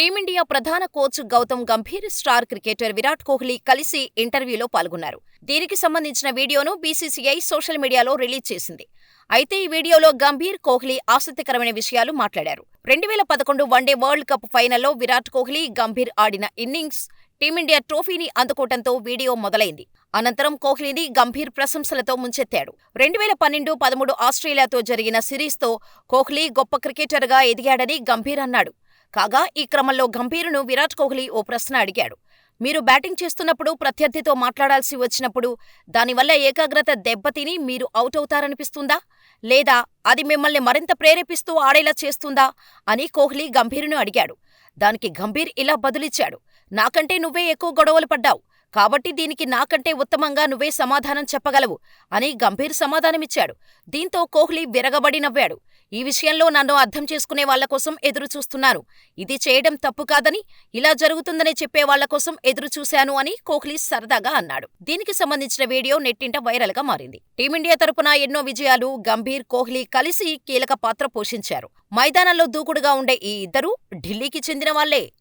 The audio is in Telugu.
టీమిండియా ప్రధాన coach Gautam Gambhir, star cricketer Virat Kohli కలిసి ఇంటర్వ్యూలో పాల్గొన్నారు. దీనికి సంబంధించిన వీడియోను బీసీసీఐ సోషల్ మీడియాలో రిలీజ్ చేసింది. అయితే ఈ వీడియోలో గంభీర్, కోహ్లీ ఆసక్తికరమైన విషయాలు మాట్లాడారు. రెండువేల పదకొండు వన్డే వరల్డ్ కప్ ఫైనల్లో విరాట్ కోహ్లీ, గంభీర్ ఆడిన ఇన్నింగ్స్ టీమిండియా ట్రోఫీని అందుకోవడంతో వీడియో మొదలైంది. అనంతరం కోహ్లీని గంభీర్ ప్రశంసలతో ముంచెత్తాడు. రెండువేల పన్నెండు పదమూడు ఆస్ట్రేలియాతో జరిగిన సిరీస్తో కోహ్లీ గొప్ప క్రికెటర్గా ఎదిగాడని గంభీర్ అన్నాడు. కాగా ఈ క్రమంలో గంభీరును విరాట్ కోహ్లీ ఓ ప్రశ్న అడిగాడు. మీరు బ్యాటింగ్ చేస్తున్నప్పుడు ప్రత్యర్థితో మాట్లాడాల్సి వచ్చినప్పుడు దానివల్ల ఏకాగ్రత దెబ్బతిని మీరు అవుట్ అవుతారనిపిస్తుందా లేదా అది మిమ్మల్ని మరింత ప్రేరేపిస్తూ ఆడేలా చేస్తుందా? అని కోహ్లీ గంభీర్ను అడిగాడు. దానికి గంభీర్ ఇలా బదులిచ్చాడు. నాకంటే నువ్వే ఎక్కువ గొడవలు పడ్డావు. కాబట్టి దీనికి నాకంటే ఉత్తమంగా నువ్వే సమాధానం చెప్పగలవు అని గంభీర్ సమాధానమిచ్చాడు. దీంతో కోహ్లీ విరగబడి నవ్వాడు. ఈ విషయంలో నన్ను అర్థం చేసుకునే వాళ్ళ కోసం ఎదురు చూస్తున్నాను. ఇది చేయడం తప్పు కాదని, ఇలా జరుగుతుందని చెప్పే వాళ్ళ కోసం ఎదురుచూశాను అని కోహ్లీ సరదాగా అన్నాడు. దీనికి సంబంధించిన వీడియో నెట్టింట వైరల్గా మారింది. టీమిండియా తరపున ఎన్నో విజయాలు గంభీర్, కోహ్లీ కలిసి కీలక పాత్ర పోషించారు. మైదానంలో దూకుడుగా ఉండే ఈ ఇద్దరూ ఢిల్లీకి చెందిన వాళ్ళే.